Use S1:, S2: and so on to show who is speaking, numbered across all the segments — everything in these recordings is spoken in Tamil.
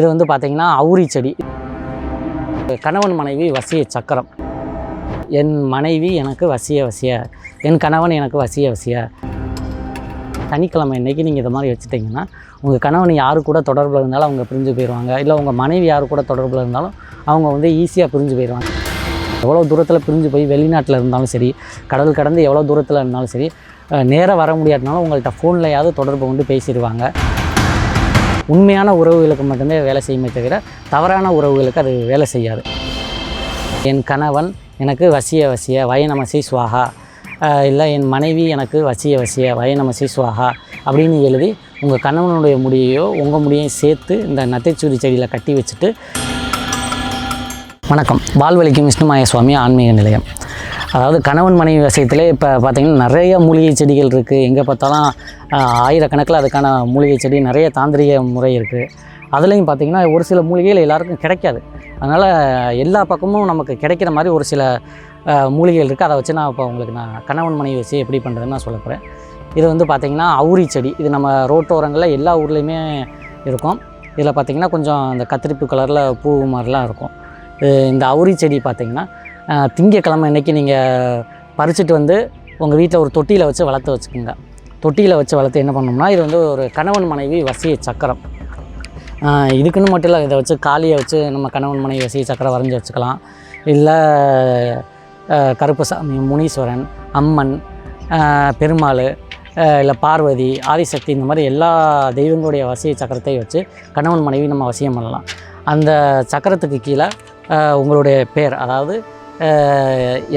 S1: இது வந்து பார்த்திங்கன்னா அவுரி செடி. கணவன் மனைவி வசிய சக்கரம். என் மனைவி எனக்கு வசிய வசிய. என் கணவன் எனக்கு வசிய வசிய. சனிக்கிழமை இன்றைக்கி நீங்கள் இதை மாதிரி வச்சுட்டிங்கன்னா உங்கள் கணவன் யாரு கூட தொடர்பில் இருந்தாலும் அவங்க பிரிஞ்சு போயிடுவாங்க இல்லை உங்கள் மனைவி யாரு கூட தொடர்பில் இருந்தாலும் அவங்க வந்து ஈஸியாக பிரிஞ்சு போயிடுவாங்க எவ்வளோ தூரத்தில் பிரிஞ்சு போய் வெளிநாட்டில் இருந்தாலும் சரி கடல் கடந்து எவ்வளோ தூரத்தில் இருந்தாலும் சரி நேராக வர முடியாதுனாலும் உங்கள்கிட்ட ஃபோன்லையாவது தொடர்பு கொண்டு பேசிடுவாங்க. உண்மையான உறவுகளுக்கு மட்டுமே வேலை செய்யுமே தவிர தவறான உறவுகளுக்கு அது வேலை செய்யாது. என் கணவன் எனக்கு வசிய வசிய வயநமசி சுவாகா இல்லை என் மனைவி எனக்கு வசிய வசிய வயநமசி சுவாகா அப்படின்னு எழுதி உங்கள் கணவனுடைய முடியையோ உங்கள் முடியையும் சேர்த்து இந்த நத்தைச்சூரி செடியில் கட்டி வச்சுட்டு வணக்கம். வாழ்வழிக்கும் விஷ்ணுமாய சுவாமி ஆன்மீக நிலையம். அதாவது கணவன் மனைவி விஷயத்திலே இப்போ பார்த்தீங்கன்னா நிறைய மூலிகை செடிகள் இருக்குது எங்கே பார்த்தாலும் ஆயிரக்கணக்கில் அதுக்கான மூலிகை செடி நிறைய தாந்திரிக முறை இருக்குது அதுலேயும் பார்த்தீங்கன்னா ஒரு சில மூலிகைகள் எல்லாருக்கும் கிடைக்காது. அதனால் எல்லா பக்கமும் நமக்கு கிடைக்கிற மாதிரி ஒரு சில மூலிகைகள் இருக்குது அதை வச்சு நான் இப்போ உங்களுக்கு நான் கணவன் மனைவி வச்சு எப்படி பண்ணுறதுன்னு நான் சொல்ல போகிறேன் இது வந்து பார்த்திங்கன்னா அவுரி செடி. இது நம்ம ரோட்டோரங்களில் எல்லா ஊர்லேயுமே இருக்கும். இதில் பார்த்திங்கன்னா கொஞ்சம் அந்த கத்திரிப்பு கலரில் பூ மாதிரிலாம் இருக்கும். இந்த அவுரி செடி பார்த்திங்கன்னா திங்கக்கிழமை இன்றைக்கி நீங்கள் பறிச்சுட்டு வந்து உங்கள் வீட்டில் ஒரு தொட்டியில் வச்சு வளர்த்து வச்சுக்கோங்க. தொட்டியில் வச்சு வளர்த்து என்ன பண்ணோம்னா இது வந்து ஒரு கணவன் மனைவி வசிய சக்கரம். இதுக்குன்னு மட்டும் இல்லை இதை வச்சு காளியை வச்சு நம்ம கணவன் மனைவி வசிய சக்கரம் வரைஞ்சி வச்சுக்கலாம். இல்லை கருப்புசாமி கருப்பசாமி முனீஸ்வரன் அம்மன் பெருமாள் இல்லை பார்வதி ஆதிசக்தி இந்த மாதிரி எல்லா தெய்வங்களுடைய வசிய சக்கரத்தை வச்சு கணவன் மனைவி நம்ம வசியம் பண்ணலாம். அந்த சக்கரத்துக்கு கீழே உங்களுடைய பேர் அதாவது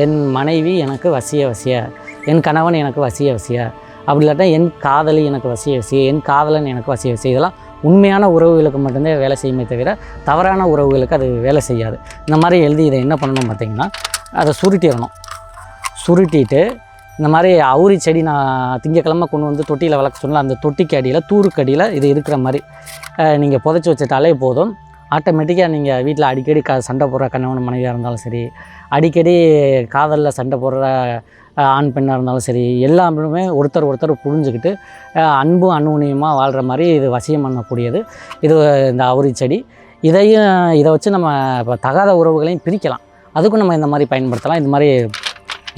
S1: என் மனைவி எனக்கு வசிய வசிய என் கணவன் எனக்கு வசிய வசிய அப்படி இல்லாட்டா என் காதலி எனக்கு வசிய வசிய என் காதலன் எனக்கு வசிய வசிய இதெல்லாம் உண்மையான உறவுகளுக்கு மட்டும்தான் வேலை செய்யுமே தவிர தவறான உறவுகளுக்கு அது வேலை செய்யாது. இந்த மாதிரி எழுதி இதை என்ன பண்ணணும் பார்த்தீங்கன்னா அதை சுருட்டிடணும். சுருட்டிட்டு இந்த மாதிரி அவுரி செடி நான் திங்கக்கிழமை கொண்டு வந்து தொட்டியில் வளர்க்க சொன்னல அந்த தொட்டிக்கு அடியில் தூருக்கு அடியில் இது இருக்கிற மாதிரி நீங்கள் புதைச்சி வச்சுட்டாலே போதும். ஆட்டோமேட்டிக்காக நீங்கள் வீட்டில் அடிக்கடி க சண்டை போடுற கணவன் மனைவியாக இருந்தாலும் சரி அடிக்கடி காதலில் சண்டை போடுற ஆண் பெண்ணாக இருந்தாலும் சரி எல்லாமே ஒருத்தர் ஒருத்தர் புரிஞ்சுக்கிட்டு அன்பும் அனுநியமாக வாழ்கிற மாதிரி இது வசியம் பண்ணக்கூடியது. இது இந்த அவுரி செடி. இதையும் இதை வச்சு நம்ம இப்போ தகாத உறவுகளையும் பிரிக்கலாம். அதுக்கும் நம்ம இந்த மாதிரி பயன்படுத்தலாம். இந்த மாதிரி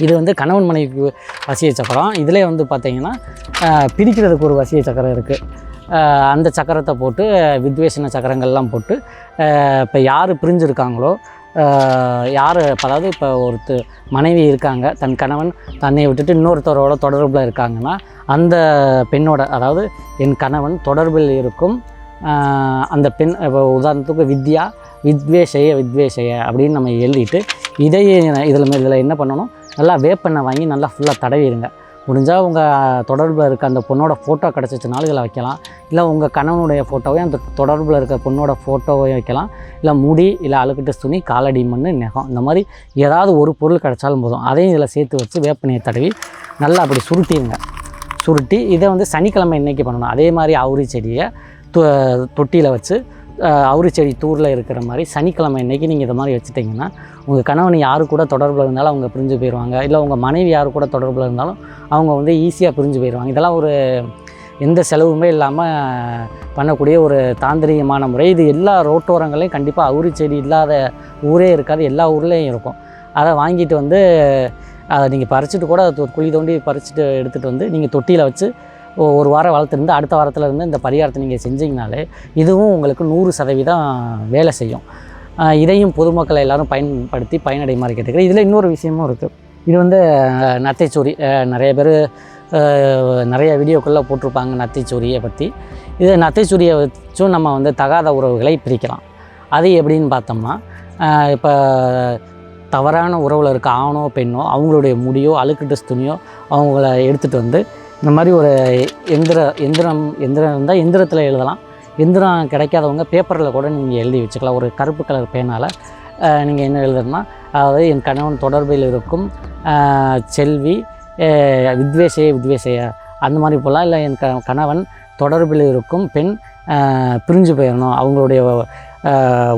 S1: இது வந்து கணவன் மனைவிக்கு வசிய சக்கரம். இதிலே வந்து பார்த்திங்கன்னா பிரிக்கிறதுக்கு ஒரு வசிய சக்கரம் இருக்குது அந்த சக்கரத்தை போட்டு வித்வேஷன சக்கரங்கள்லாம் போட்டு இப்போ யார் பிரிஞ்சிருக்காங்களோ யார் அதாவது இப்போ ஒருத்த மனைவி இருக்காங்க தன் கணவன் தன்னை விட்டுட்டு இன்னொருத்தரோட தொடர்பில் இருக்காங்கன்னா அந்த பெண்ணோட அதாவது என் கணவன் தொடர்பில் இருக்கும் அந்த பெண் இப்போ உதாரணத்துக்கு வித்யா வித்வேஷய வித்வேஷய அப்படின்னு நம்ம எழுதிட்டு இதையே இதில் இதில் என்ன பண்ணணும்? நல்லா வேப்பெண்ணை வாங்கி நல்லா ஃபுல்லாக தடவிடுங்க. முடிஞ்சால் உங்கள் தொடர்பில் இருக்க அந்த பொண்ணோட ஃபோட்டோ கிடச்சிச்சுனாலும் இதில் வைக்கலாம். இல்லை உங்கள் கணவனுடைய ஃபோட்டோவையும் அந்த தொடர்பில் இருக்க பொண்ணோட ஃபோட்டோவையும் வைக்கலாம். இல்லை முடி இல்லை அழுக்கிட்ட துணி காலடி மண் நெகம் இந்த மாதிரி ஏதாவது ஒரு பொருள் கிடைச்சாலும் போதும். அதையும் இதில் சேர்த்து வச்சு வேப்பனையை தடவி நல்லா அப்படி சுருட்டிடுங்க. சுருட்டி இதை வந்து சனிக்கிழமை இன்னைக்கு பண்ணணும். அதே மாதிரி அவுரி செடியை தொ தொட்டியில் வச்சு அவுரி செடி தூரில் இருக்கிற மாதிரி சனிக்கிழமை இன்றைக்கி நீங்கள் இதை மாதிரி வச்சுட்டிங்கன்னா உங்கள் கணவன் யாரு கூட தொடர்பில் இருந்தாலும் அவங்க பிரிஞ்சு போயிடுவாங்க இல்லை உங்கள் மனைவி யார் கூட தொடர்பில் இருந்தாலும் அவங்க வந்து ஈஸியாக பிரிஞ்சு போயிடுவாங்க இதெல்லாம் ஒரு எந்த செலவுமே இல்லாமல் பண்ணக்கூடிய ஒரு தாந்திரிகமான முறை. இது எல்லா ரோட்டோரங்களையும் கண்டிப்பாக அவுரி செடி இல்லாத ஊரே இருக்காது. எல்லா ஊர்லேயும் இருக்கும். அதை வாங்கிட்டு வந்து அதை நீங்கள் பறிச்சுட்டு கூட குழி தோண்டி பறிச்சுட்டு எடுத்துகிட்டு வந்து நீங்கள் தொட்டியில் வச்சு ஒரு வாரம் வளர்த்துருந்து அடுத்த வாரத்துலேருந்து இந்த பரிகாரத்தை நீங்கள் செஞ்சீங்கனாலே இதுவும் உங்களுக்கு நூறு சதவீதம் வேலை செய்யும். இதையும் பொதுமக்கள் எல்லாரும் பயன்படுத்தி பயனடைமாறு கேட்டுக்கிறேன். இதில் இன்னொரு விஷயமும் இருக்குது இது வந்து ஆஹ், நத்தைச்சூரி நிறைய பேர் நிறைய வீடியோக்குள்ளே போட்டிருப்பாங்க நத்தைச்சூரியை பற்றி இது நத்தைச்சூரியை வச்சும் நம்ம வந்து தகாத உறவுகளை பிரிக்கலாம். அது எப்படின்னு பார்த்தோம்னா இப்போ தவறான உறவில் இருக்க ஆணோ பெண்ணோ அவங்களுடைய முடியோ அழுக்கு ட்ரெஸ் துணியோ அவங்கள எடுத்துகிட்டு வந்து இந்த மாதிரி ஒரு எந்திர எந்திரம் எந்திரம் இருந்தால் எந்திரத்தில் எழுதலாம். எந்திரம் கிடைக்காதவங்க பேப்பரில் கூட நீங்கள் எழுதி வச்சுக்கலாம். ஒரு கருப்பு கலர் பேனால் நீங்கள் என்ன எழுதணும்னா அதாவது என் கணவன் தொடர்பில் இருக்கும் செல்வி ஆஹ், வித்வேஷய வித்வேஷய அந்த மாதிரி போகலாம் இல்லை என் க கணவன் தொடர்பில் இருக்கும் பெண் பிரிஞ்சு போயிடணும் அவங்களுடைய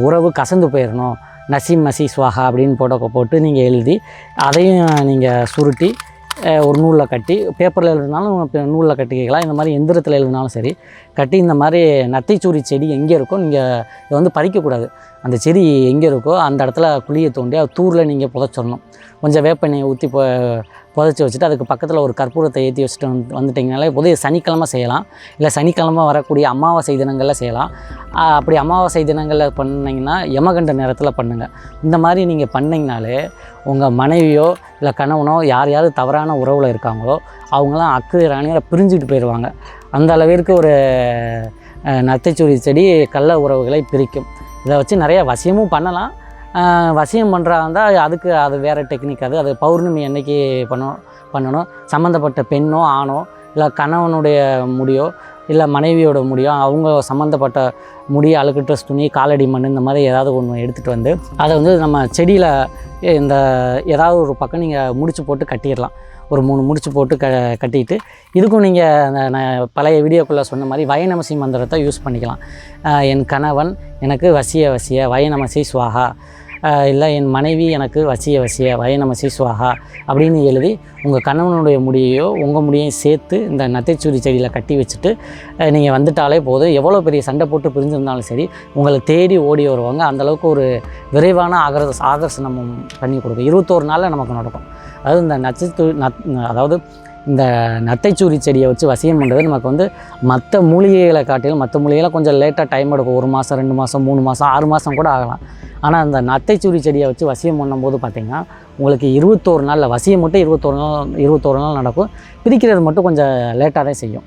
S1: உறவு கசந்து போயிடணும் நசீம் மசி ஸ்வாஹா அப்படின்னு போட்ட போட்டு நீங்கள் எழுதி அதையும் நீங்கள் சுருட்டி ஒரு நூலில் கட்டி பேப்பரில் எழுதினாலும் நூலில் கட்டிக்கலாம் இந்த மாதிரி எந்திரத்தில் எழுதினாலும் சரி கட்டி இந்த மாதிரி நத்தைச்சூரி செடி எங்கே இருக்கோ நீங்கள் இதை வந்து பறிக்கக்கூடாது. அந்த செடி எங்கே இருக்கோ அந்த இடத்துல குழியை தோண்டி அது தூரில் நீங்கள் புதைச்சிடணும். கொஞ்சம் வேப்பெண்ணெயை ஊற்றி பொ புதைச்சி வச்சுட்டு அதுக்கு பக்கத்தில் ஒரு கற்பூரத்தை ஏற்றி வச்சுட்டு வந்து வந்துட்டிங்கனாலே புதிய சனிக்கிழமை செய்யலாம். இல்லை சனிக்கிழமை வரக்கூடிய அமாவாசை தினங்களில் செய்யலாம். அப்படி அமாவாசை தினங்களில் பண்ணிங்கன்னா யமகண்ட நேரத்தில் பண்ணுங்கள் இந்த மாதிரி நீங்கள் பண்ணிங்கனாலே உங்கள் மனைவியோ இல்லை கணவனோ யார் யார் தவறான உறவில் இருக்காங்களோ அவங்களாம் அக்கு ராணியில் பிரிஞ்சுட்டு போயிடுவாங்க அந்த அளவிற்கு ஒரு நத்தைச்சூரி செடி கள்ள உறவுகளை பிரிக்கும். இதை வச்சு நிறைய வசியமும் பண்ணலாம். வசியம் பண்ணுறா இருந்தால் அதுக்கு அது வேறு டெக்னிக் அது அது பௌர்ணமி அன்னைக்கு பண்ணணும் பண்ணணும். சம்மந்தப்பட்ட பெண்ணோ ஆணோ இல்லை கணவனுடைய முடியோ இல்லை மனைவியோட முடியும் அவங்க சம்மந்தப்பட்ட முடி அழுக்கு துணி காலடி மண் இந்த மாதிரி ஏதாவது ஒன்று எடுத்துகிட்டு வந்து அதை வந்து நம்ம செடியில் இந்த ஏதாவது ஒரு பக்கம் நீங்கள் முடிச்சு போட்டு கட்டிடலாம். ஒரு மூணு முடிச்சு போட்டு க கட்டிட்டு இதுக்கும் நீங்கள் நான் பழைய வீடியோக்குள்ளே சொன்ன மாதிரி வயநமசி மந்திரத்தை யூஸ் பண்ணிக்கலாம். என் கணவன் எனக்கு வசிய வசிய வயநமசி சுவாகா இல்லை என் மனைவி எனக்கு வசிய வசிய வயநமசி சுவாகா அப்படின்னு எழுதி உங்கள் கணவனுடைய முடியையோ உங்கள் முடியையும் சேர்த்து இந்த நத்தைச்சூரி செடியில் கட்டி வச்சுட்டு நீங்கள் வந்துட்டாலே போதும். எவ்வளோ பெரிய சண்டை போட்டு பிரிஞ்சிருந்தாலும் சரி உங்களை தேடி ஓடி வருவாங்க. அந்தளவுக்கு ஒரு விரைவான ஆகர ஆகர்ஷணம் பண்ணி கொடுக்கும். இருபத்தோரு நாளில் நமக்கு நடக்கும். அதாவது இந்த நச்சத்து நத் அதாவது இந்த நத்தைச்சூரி செடியை வச்சு வசியம் பண்ணுறது நமக்கு வந்து மற்ற மூலிகைகளை காட்டிலும் மற்ற மூலிகைகளை கொஞ்சம் லேட்டாக டைம் எடுக்கும். ஒரு மாதம் ரெண்டு மாதம் மூணு மாதம் ஆறு மாதம் கூட ஆகலாம். ஆனால் அந்த நத்தைச்சூரி செடியை வச்சு வசியம் பண்ணும்போது பார்த்திங்கன்னா உங்களுக்கு இருபத்தோரு நாளில் வசியம் மட்டும் இருபத்தோரு நாள் இருபத்தோரு நாள் நடக்கும். பிரிக்கிறது மட்டும் கொஞ்சம் லேட்டாக தான் செய்யும்.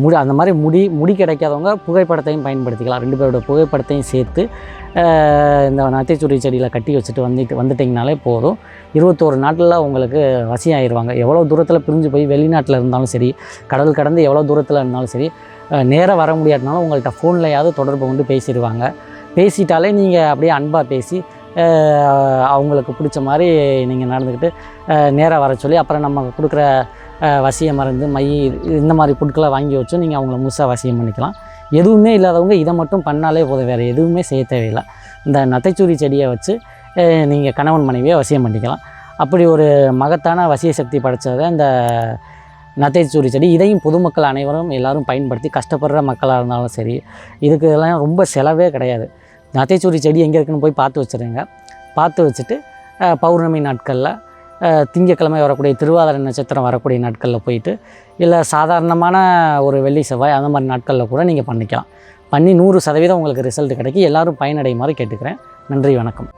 S1: முடி அந்த மாதிரி முடி முடி கிடைக்காதவங்க புகைப்படத்தையும் பயன்படுத்திக்கலாம். ரெண்டு பேரோட புகைப்படத்தையும் சேர்த்து இந்த நத்தைச்சுரி செடியில் கட்டி வச்சுட்டு வந்துட்டு வந்துட்டிங்கனாலே போதும். இருபத்தோரு நாட்டில் உங்களுக்கு வசியம் ஆயிடுவாங்க எவ்வளோ தூரத்தில் பிரிஞ்சு போய் வெளிநாட்டில் இருந்தாலும் சரி கடல் கடந்து எவ்வளோ தூரத்தில் இருந்தாலும் சரி நேராக வர முடியாட்டினாலும் உங்கள்கிட்ட ஃபோன்லையாவது தொடர்பு கொண்டு பேசிடுவாங்க பேசிட்டாலே நீங்கள் அப்படியே அன்பாக பேசி அவங்களுக்கு பிடிச்ச மாதிரி நீங்கள் நடந்துக்கிட்டு நேராக வர சொல்லி அப்புறம் நம்ம கொடுக்குற வசிய மருந்து மை இந்த மாதிரி பொருட்களை வாங்கி வச்சு நீங்கள் அவங்கள முழுசாக வசியம் பண்ணிக்கலாம். எதுவுமே இல்லாதவங்க இதை மட்டும் பண்ணாலே போதும். வேறு எதுவுமே செய்ய தேவையில்லை. இந்த நத்தைச்சூரி செடியை வச்சு நீங்கள் கணவன் மனைவியை வசியம் பண்ணிக்கலாம். அப்படி ஒரு மகத்தான வசிய சக்தி படைச்சதை இந்த நத்தைச்சூரி செடி இதையும் பொதுமக்கள் அனைவரும் எல்லாரும் பயன்படுத்தி கஷ்டப்படுற மக்களாக இருந்தாலும் சரி இதுக்கு இதெல்லாம் ரொம்ப செலவே கிடையாது. நத்தைச்சூரி செடி எங்கே இருக்குன்னு போய் பார்த்து வச்சுருங்க. பார்த்து வச்சுட்டு பௌர்ணமி நாட்களில் திங்கக்கிழமை திங்கட்கிழமை வரக்கூடிய திருவாதிரை நட்சத்திரம் வரக்கூடிய நாட்களில் போயிட்டு இல்லை சாதாரணமான ஒரு வெள்ளி செவ்வாய் அந்த மாதிரி நாட்களில் கூட நீங்கள் பண்ணிக்கலாம். பண்ணி நூறு சதவீதம் உங்களுக்கு ரிசல்ட் கிடைக்கி. எல்லோரும் பயனடையுமாறு கேட்டுக்கிறேன். நன்றி வணக்கம்.